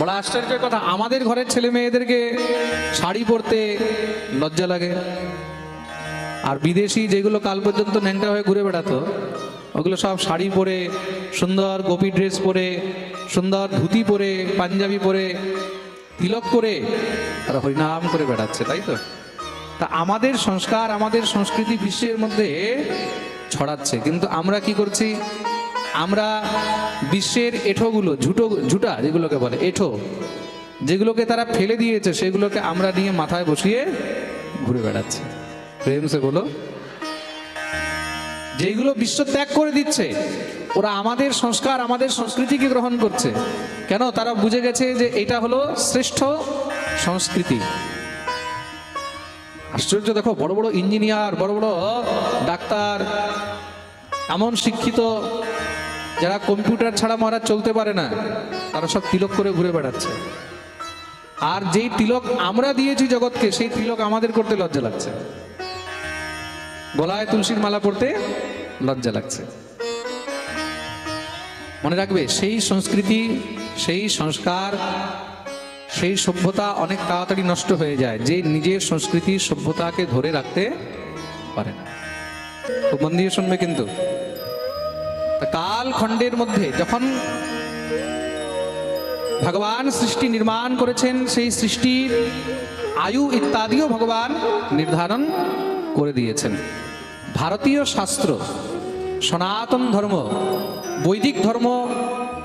বড় আশ্চর্যের কথা, আমাদের ঘরের ছেলে মেয়েদেরকে শাড়ি পরতে লজ্জা লাগে। আর বিদেশি যেগুলো কাল পর্যন্ত ন্যাংটা হয়ে ঘুরে বেড়াতো, ওগুলো সব শাড়ি পরে, সুন্দর গোপী ড্রেস পরে, সুন্দর ধুতি পরে, পাঞ্জাবি পরে, তিলক করে তারা হরিনাম করে বেড়াচ্ছে, তাই তো? তা আমাদের সংস্কার, আমাদের সংস্কৃতি বিশ্বের মধ্যে ছড়াচ্ছে। কিন্তু আমরা কি করছি? আমরা বিশ্বের এঠোগুলো, ঝুটো, ঝুটা যেগুলোকে বলে, এঠো, যেগুলোকে তারা ফেলে দিয়েছে, সেগুলোকে আমরা নিয়ে মাথায় বসিয়ে ঘুরে বেড়াচ্ছি। প্রেম সে বলো যেগুলো বিশ্ব ত্যাগ করে দিচ্ছে, ওরা আমাদের সংস্কার, আমাদের সংস্কৃতিকে গ্রহণ করছে। কেন? তারা বুঝে গেছে যে এটা হলো শ্রেষ্ঠ সংস্কৃতি। আশ্চর্য, দেখো, বড় বড় ইঞ্জিনিয়ার, বড় বড় ডাক্তার, এমন শিক্ষিত যারা কম্পিউটার ছাড়া মহারাজ চলতে পারে না, তারা সব তিলক করে ঘুরে বেড়াচ্ছে। আর যেই তিলক আমরা দিয়েছি জগৎকে, সেই তিলক আমাদের করতে লজ্জা লাগছে। গলায় তুলসীর মালা পড়তে লজ্জা লাগছে। মনে রাখবে, সেই সংস্কৃতি, সেই সংস্কার, সেই সভ্যতা অনেক তাড়াতাড়ি নষ্ট হয়ে যায়, যে নিজের সংস্কৃতি সভ্যতাকে ধরে রাখতে পারে না। খুব মন দিয়ে শুনবে কিন্তু। তা কাল খণ্ডের মধ্যে যখন ভগবান সৃষ্টি নির্মাণ করেছেন, সেই সৃষ্টির আয়ু ইত্যাদিও ভগবান নির্ধারণ করে দিয়েছেন। ভারতীয় শাস্ত্র, সনাতন ধর্ম, বৈদিক ধর্ম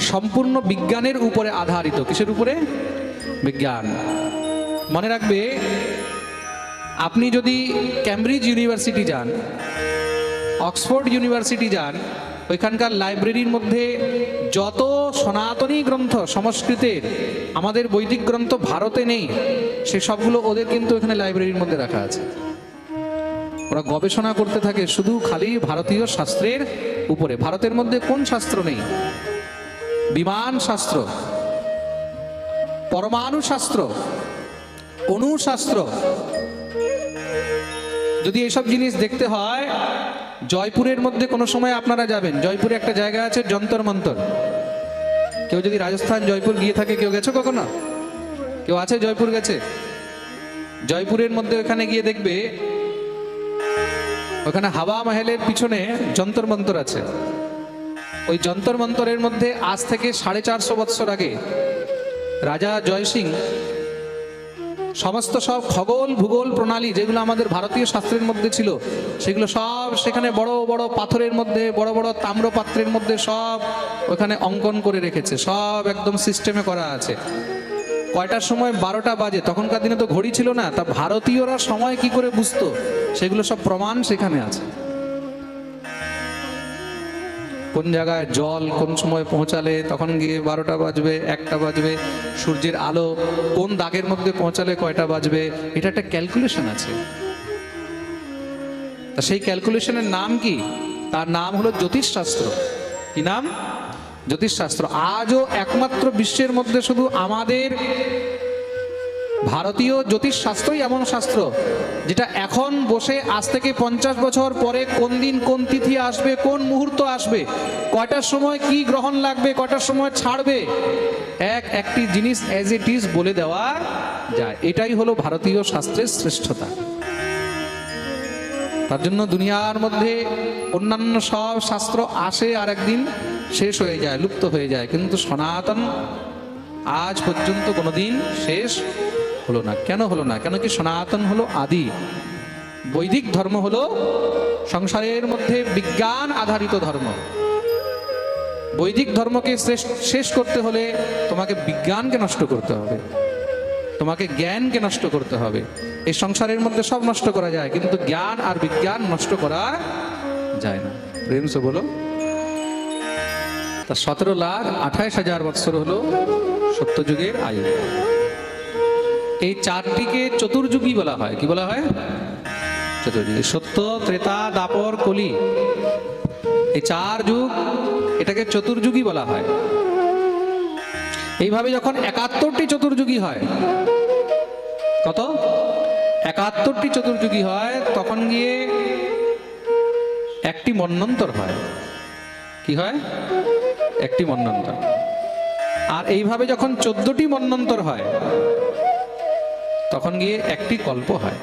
সম্পূর্ণ বিজ্ঞানের উপরে আধারিত। কিসের উপরে? বিজ্ঞান। মনে রাখবে, আপনি যদি ক্যামব্রিজ ইউনিভার্সিটি যান অক্সফোর্ড ইউনিভার্সিটি যান ওইখানকার লাইব্রেরির মধ্যে যত সনাতনী গ্রন্থ, সংস্কৃতের, আমাদের বৈদিক গ্রন্থ ভারতে নেই, সে সবগুলো ওদের কিন্তু এখানে লাইব্রেরির মধ্যে রাখা আছে। ওরা গবেষণা করতে থাকে শুধু খালি ভারতীয় শাস্ত্রের উপরে। ভারতের মধ্যে কোন শাস্ত্র নেই? বিমান শাস্ত্র, পরমাণু শাস্ত্র অনুশাস্ত্র যদি এসব জিনিস দেখতে হয় জয়পুরের মধ্যে কোনো সময় আপনারা যাবেন? জয়পুরে একটা জায়গা আছে, যন্তর মন্তর। কেউ যদি রাজস্থান, জয়পুর গিয়ে থাকে, কেউ গেছো কখনো? কেউ আছে, জয়পুর গেছে? জয়পুরের মধ্যে ওখানে গিয়ে দেখবে, ওখানে হাওয়া মহলের পিছনে যন্তর মন্তর আছে। ওই যন্তর মন্তরের মধ্যে আজ থেকে সাড়ে চারশো বৎসর আগে রাজা জয়সিং সমস্ত সব খগোল, ভূগোল, প্রণালী যেগুলো আমাদের ভারতীয় শাস্ত্রের মধ্যে ছিল, সেগুলো সব সেখানে বড় বড় পাথরের মধ্যে, বড় বড় তাম্রপাত্রের মধ্যে সব ওখানে অঙ্কন করে রেখেছে, সব একদম সিস্টেমে করা আছে। কয়টার সময়? বারোটা বাজে। তখনকার দিনে তো ঘড়ি ছিল না। তা ভারতীয়রা সময় কি করে বুঝতো? সেগুলো সব প্রমাণ সেখানে আছে। কোন জায়গায় জল কোন সময় পৌঁছালে তখন গিয়ে বারোটা বাজবে, একটা বাজবে, সূর্যের আলো কোন দাগের মধ্যে পৌঁছালে কয়টা বাজবে, এটা একটা ক্যালকুলেশন আছে। তা সেই ক্যালকুলেশনের নাম কি? তার নাম হলো জ্যোতিষশাস্ত্র। কি নাম? জ্যোতিষশাস্ত্র। আজও একমাত্র বিশ্বের মধ্যে শুধু আমাদের ভারতীয় জ্যোতিষশাস্ত্রই এমন শাস্ত্র যেটা এখন বসে আজ থেকে পঞ্চাশ বছর পরে কোন দিন কোন তিথি আসবে, কোন মুহূর্ত আসবে, কয়টার সময় কি গ্রহণ লাগবে, কয়টার সময় ছাড়বে, এক একটি জিনিস অ্যাজ ইট ইজ বলে দেওয়া যায়। এটাই হলো ভারতীয় শাস্ত্রের শ্রেষ্ঠতা। তার জন্য দুনিয়ার মধ্যে অন্যান্য সব শাস্ত্র আসে আর একদিন শেষ হয়ে যায়, লুপ্ত হয়ে যায়। কিন্তু সনাতন আজ পর্যন্ত কোনোদিন শেষ হলো না। কেন হলো না? কেন কি সনাতন হলো? আদি। বৈদিক ধর্ম হলো সংসারের মধ্যে বিজ্ঞান আধারিত ধর্ম। বৈদিক ধর্মকে শেষ করতে হলে তোমাকে বিজ্ঞানকে নষ্ট করতে হবে। তোমাকে জ্ঞানকে নষ্ট করতে হবে। এই সংসারের মধ্যে সব নষ্ট করা যায় কিন্তু জ্ঞান আর বিজ্ঞান নষ্ট করা যায় না। প্রেম সে বলো। তা সতেরো লাখ আঠাইশ হাজার বৎসর হলো সত্যযুগের আয়ু। এই চারটিকে চতুর্যুগী বলা হয়। কি বলা হয়? চতুর্যুগী। সত্য, ত্রেতা, দাপর, কলি। এই চার যুগ এটাকে চতুর্যুগী বলা হয়। এইভাবে যখন একাত্তরটি চতুর্যুগী হয়, কত? একাত্তরটি চতুর্যুগী হয়, তখন গিয়ে একটি মন্নন্তর হয়। কি হয়? একটি মন্নন্তর। আর এইভাবে যখন চোদ্দটি মন্বন্তর হয় তখন গিয়ে একটি কল্প হয়।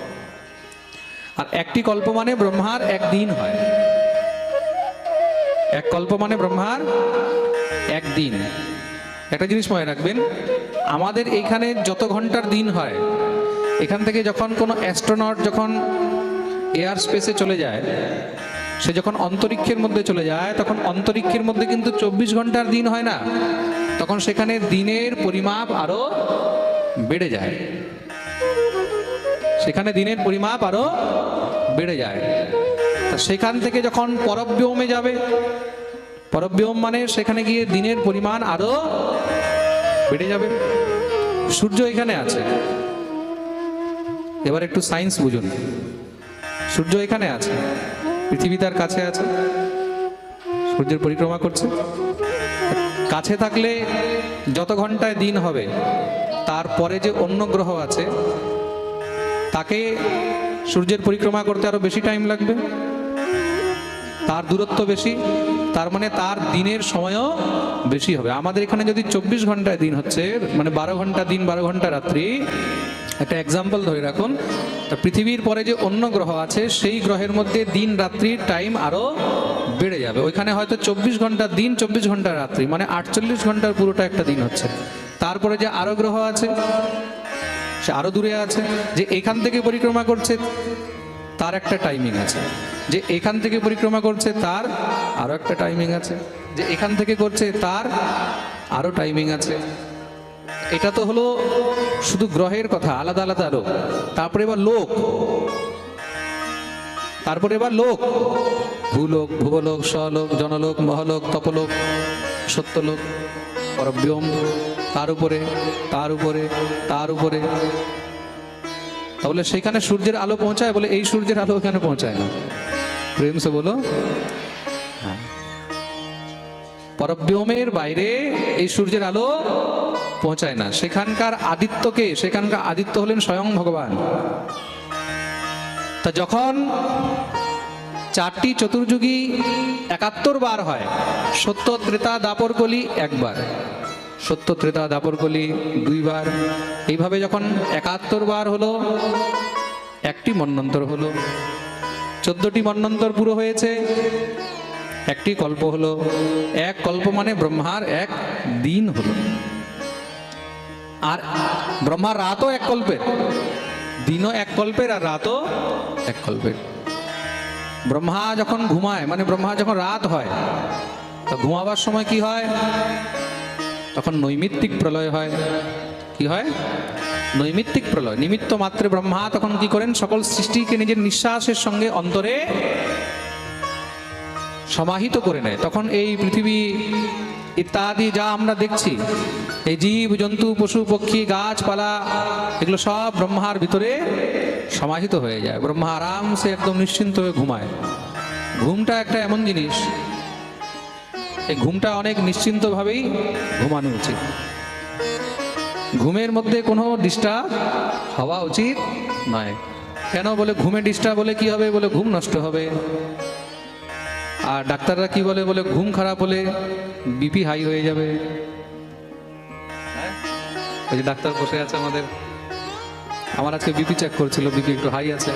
আর একটি কল্প মানে ব্রহ্মার একদিন হয়। এক কল্প মানে ব্রহ্মার একদিন। একটা জিনিস মনে রাখবেন, আমাদের এইখানে যত ঘণ্টার দিন হয়, এখান থেকে যখন কোনো অ্যাস্ট্রোনট যখন এয়ার স্পেসে চলে যায়, সে যখন অন্তরিক্ষের মধ্যে চলে যায়, তখন অন্তরিক্ষের মধ্যে কিন্তু চব্বিশ ঘণ্টার দিন হয় না। তখন সেখানে দিনের পরিমাপ আরও বেড়ে যায়। সেখানে দিনের পরিমাপ আরও বেড়ে যায়। তা সেখান থেকে যখন পরব্যোমে যাবে, পরব্যোম মানে সেখানে গিয়ে দিনের পরিমাণ আরও বেড়ে যাবে। সূর্য এখানে আছে। এবার একটু সায়েন্স বুঝুন। সূর্য এখানে আছে, পৃথিবী তার কাছে আছে, সূর্যের পরিক্রমা করছে। কাছে থাকলে যত ঘন্টায় দিন হবে, তারপরে যে অন্য গ্রহ আছে তাকে সূর্যের পরিক্রমা করতে আরও বেশি টাইম লাগবে। তার দূরত্ব বেশি, তার মানে তার দিনের সময়ও বেশি হবে। আমাদের এখানে যদি চব্বিশ ঘন্টায় দিন হচ্ছে মানে বারো ঘণ্টা দিন, বারো ঘণ্টা রাত্রি, একটা এক্সাম্পল ধরে রাখুন, তা পৃথিবীর পরে যে অন্য গ্রহ আছে, সেই গ্রহের মধ্যে দিন রাত্রির টাইম আরও বেড়ে যাবে। ওইখানে হয়তো চব্বিশ ঘণ্টা দিন, চব্বিশ ঘণ্টা রাত্রি মানে আটচল্লিশ ঘণ্টার পুরোটা একটা দিন হচ্ছে। তারপরে যে আরও গ্রহ আছে সে আরও দূরে আছে, যে এখান থেকে পরিক্রমা করছে, তার একটা টাইমিং আছে। যে এখান থেকে পরিক্রমা করছে, তার আরও একটা টাইমিং আছে। যে এখান থেকে করছে, তার আরও টাইমিং আছে। এটা তো হলো শুধু গ্রহের কথা, আলাদা আলাদা লোক তারপরে এবার লোক। তারপরে এবার লোক। ভূলোক, ভুবলোক, স্বলোক, জনলোক, মহলোক, তপলোক, সত্যলোক পরব্যোম তার উপরে তার উপরে তার উপরে। তাহলে সেখানে সূর্যের আলো পৌঁছায় বলে এই সূর্যের আলো এখানে পৌঁছায় না। প্রেম সে বলো। হ্যাঁ। পরব্যোমের বাইরে এই সূর্যের আলো পৌঁছায় না। সেখানকার আদিত্যকে সেখানকার আদিত্য হলেন স্বয়ং ভগবান। তা যখন চারটি চতুর্যুগী একাত্তর বার হয়, সত্য, ত্রেতা দাপর কলি একবার। সত্য ত্রেতা দাপর কলি দুইবার। এইভাবে যখন একাত্তর বার হলো, একটি মন্নন্তর হলো। চোদ্দটি মন্নন্তর পুরো হয়েছে, একটি কল্প হলো। এক কল্প মানে ব্রহ্মার এক দিন হলো। আর ব্রহ্মার রাতও এক কল্পের। দিনও এক কল্পের আর রাতও এক কল্পের। ব্রহ্মা যখন ঘুমায় মানে ব্রহ্মা যখন রাত হয়, তো ঘুমাবার সময় কি হয়? তখন নৈমিত্তিক প্রলয় হয়। কি হয়? নৈমিত্তিক প্রলয়। নিমিত্ত মাত্রে ব্রহ্মা তখন কি করেন? সকল সৃষ্টিকে নিজের নিঃশ্বাসের সঙ্গে অন্তরে সমাহিত করে নেয়। তখন এই পৃথিবী ইত্যাদি যা আমরা দেখছি, এই জীব, জন্তু, পশু, পক্ষী, গাছপালা, এগুলো সব ব্রহ্মার ভিতরে সমাহিত হয়ে যায়। ব্রহ্মা আরামসে একদম নিশ্চিন্ত হয়ে ঘুমায়। ঘুমটা একটা এমন জিনিস এই ঘুমটা অনেক নিশ্চিন্তভাবেই ঘুমানো উচিত। ঘুমের মধ্যে কোনো ডিস্টার্ব হওয়া উচিত নয়। কেন বলে ঘুমে ডিস্টার্ব বলে কি হবে? বলে ঘুম নষ্ট হবে। আর ডাক্তাররা কি বলে? বলে ঘুম খারাপ হলে বিপি হাই হয়ে যাবে। হ্যাঁ? ওই যে ডাক্তার বসে আছে আমাদের। আমার আজকে বিপি চেক করছিল বিপি একটু হাই আছে।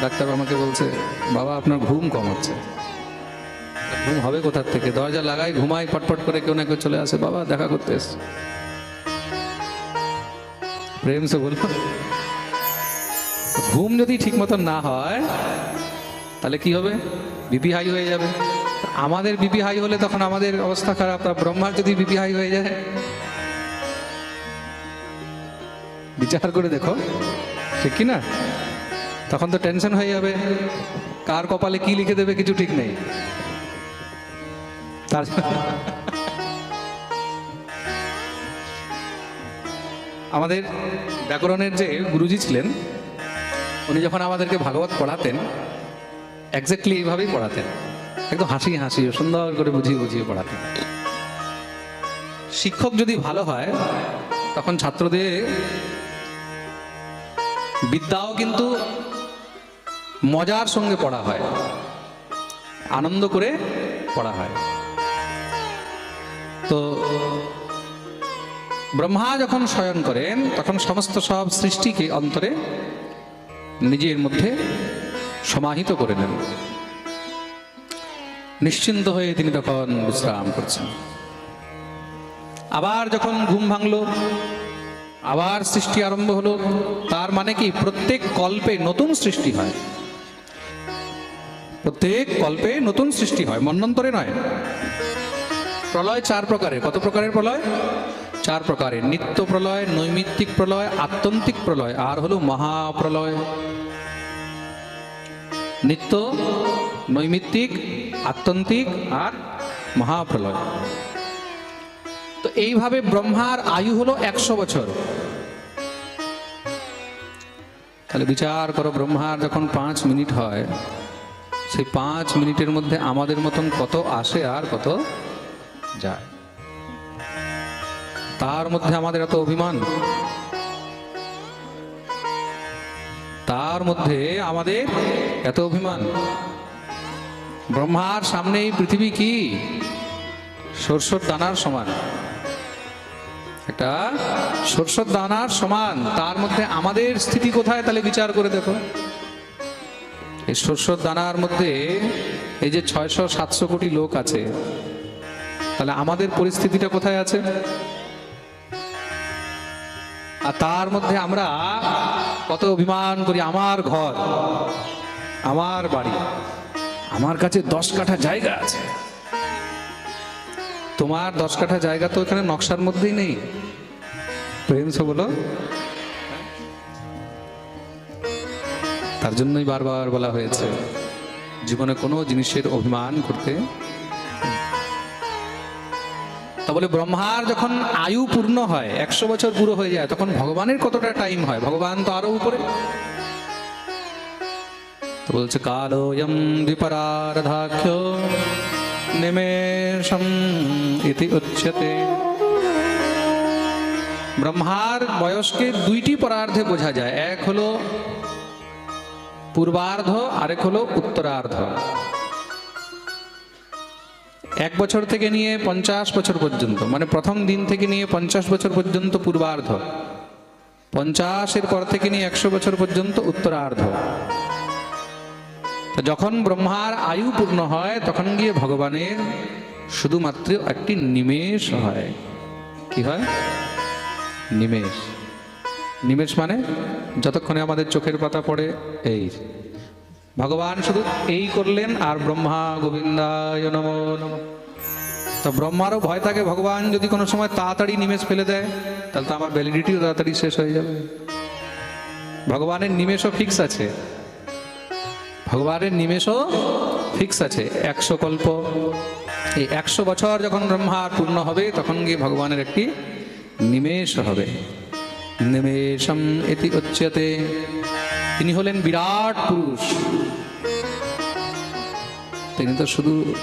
ডাক্তার আমাকে বলছে, বাবা, আপনার ঘুম কম হচ্ছে। ঘুম হবে কোথার থেকে? দরজা লাগাই, ঘুমাই পটপট করে কেউ না কেউ চলে আসে। বাবা, দেখা করতে এসছে প্রেম সে বলল, ঘুম যদি ঠিক মতন না হয়, তাহলে কি হবে? বিপি হাই হয়ে যাবে। আমাদের বিপি হাই হলে তখন আমাদের অবস্থা খারাপ আর ব্রহ্মার যদি বিপি হাই হয়ে যায়? বিচার করে দেখো। ঠিক কি না? তখন তো টেনশন হয়ে যাবে। কার কপালে কি লিখে দেবে কিছু ঠিক নেই। তার আমাদের ব্যাকরণের যে গুরুজি ছিলেন, উনি যখন আমাদেরকে ভাগবত পড়াতেন এক্স্যাক্টলি এইভাবেই পড়াতেন। একদম হাসি হাসি, সুন্দর করে বুঝিয়ে বুঝিয়ে পড়াতেন। শিক্ষক যদি ভালো হয়, তখন ছাত্রদের বিদ্যাও কিন্তু মজার সঙ্গে পড়া হয়, আনন্দ করে পড়া হয়। তো ব্রহ্মা যখন শয়ন করেন, তখন সমস্ত সব সৃষ্টিকে অন্তরে নিজের মধ্যে সমাহিত করে নেন। নিশ্চিন্ত হয়ে তিনি তখন বিশ্রাম করছেন। আবার যখন ঘুম ভাঙলো, আবার সৃষ্টি আরম্ভ হলো, তার মানে কি প্রত্যেক কল্পে নতুন সৃষ্টি হয়। প্রত্যেক কল্পে নতুন সৃষ্টি হয়, মন্বন্তরে নয়। প্রলয় চার প্রকারের। কত প্রকারের প্রলয়? চার প্রকারের। নিত্য প্রলয়, নৈমিত্তিক প্রলয়, আত্যন্তিক প্রলয়। আর হলো মহাপ্রলয়। নিত্য, নৈমিত্তিক, আত্যন্তিক আর মহাপ্রলয়। তো এইভাবে ব্রহ্মার আয়ু হলো একশো বছর। তাহলে বিচার করো ব্রহ্মার যখন পাঁচ মিনিট হয়, সেই পাঁচ মিনিটের মধ্যে আমাদের মতন কত আসে আর কত যায়। তার মধ্যে আমাদের এত অভিমান। তার মধ্যে আমাদের এত অভিমান। ব্রহ্মার সামনে পৃথিবী কি? সরষর দানার সমান। একটা সরষর দানার সমান। তার মধ্যে আমাদের স্থিতি কোথায় তাহলে বিচার করে দেখো। এই সরষর দানার মধ্যে এই যে ছয়শো সাতশো কোটি লোক আছে তাহলে আমাদের পরিস্থিতিটা কোথায় আছে? আর তার মধ্যে আমরা কত অভিমান করি, আমার ঘর, আমার বাড়ি, আমার কাছে দশ কাঠা জায়গা আছে। তোমার দশ কাঠা জায়গা তো এখানে নকশার মধ্যেই নেই। প্রেম সে বলো। তার জন্যই বারবার বলা হয়েছে, জীবনে কোনো জিনিসের অভিমান করতে বলে ব্রহ্মার যখন আয়ু পূর্ণ হয়, একশো বছর পুরো হয়ে যায়, তখন ভগবানের কতটা টাইম হয়? ভগবান তো আরও উপরে। বলছে, কালোয়ম নিমেষম ইতি উচ্যতে। ব্রহ্মার বয়সকে দুইটি পরার্ধে বোঝা যায়, এক হলো পূর্বার্ধ, আরেক হলো উত্তরার্ধ। এক বছর থেকে নিয়ে পঞ্চাশ বছর পর্যন্ত মানে প্রথম দিন থেকে নিয়ে পঞ্চাশ বছর পর্যন্ত পূর্বার্ধ। পঞ্চাশের পর থেকে নিয়ে একশো বছর পর্যন্ত উত্তরার্ধ। যখন ব্রহ্মার আয়ু পূর্ণ হয়, তখন গিয়ে ভগবানের শুধুমাত্র একটি নিমেষ হয়। কি হয়? নিমেষ। নিমেষ মানে যতক্ষণে আমাদের চোখের পাতা পড়ে, এই। ভগবান শুধু এই করলেন আর ব্রহ্মা গোবিন্দায় নম তো ব্রহ্মারও ভয় থাকে, ভগবান যদি কোনো সময় তাড়াতাড়ি নিমেষ ফেলে দেয়, তাহলে তো আমার ভ্যালিডিটিও তাড়াতাড়ি শেষ হয়ে যাবে। ভগবানের নিমেষও ফিক্স আছে। ভগবানের নিমেষও ফিক্স আছে, একশো কল্প। এই একশো বছর যখন ব্রহ্মার পূর্ণ হবে, তখন গিয়ে ভগবানের একটি নিমেষ হবে। নিমেষম এটি উচ্যতে। তিনি হলেন বিরাট পুরুষ। তিনি তো শুধু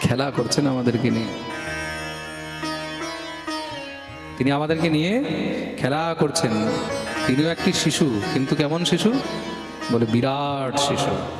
খেলা করছেন আমাদেরকে নিয়ে। তিনি আমাদেরকে নিয়ে খেলা করছেন। তিনিও একটি শিশু, কিন্তু কেমন শিশু? বলে বিরাট শিশু।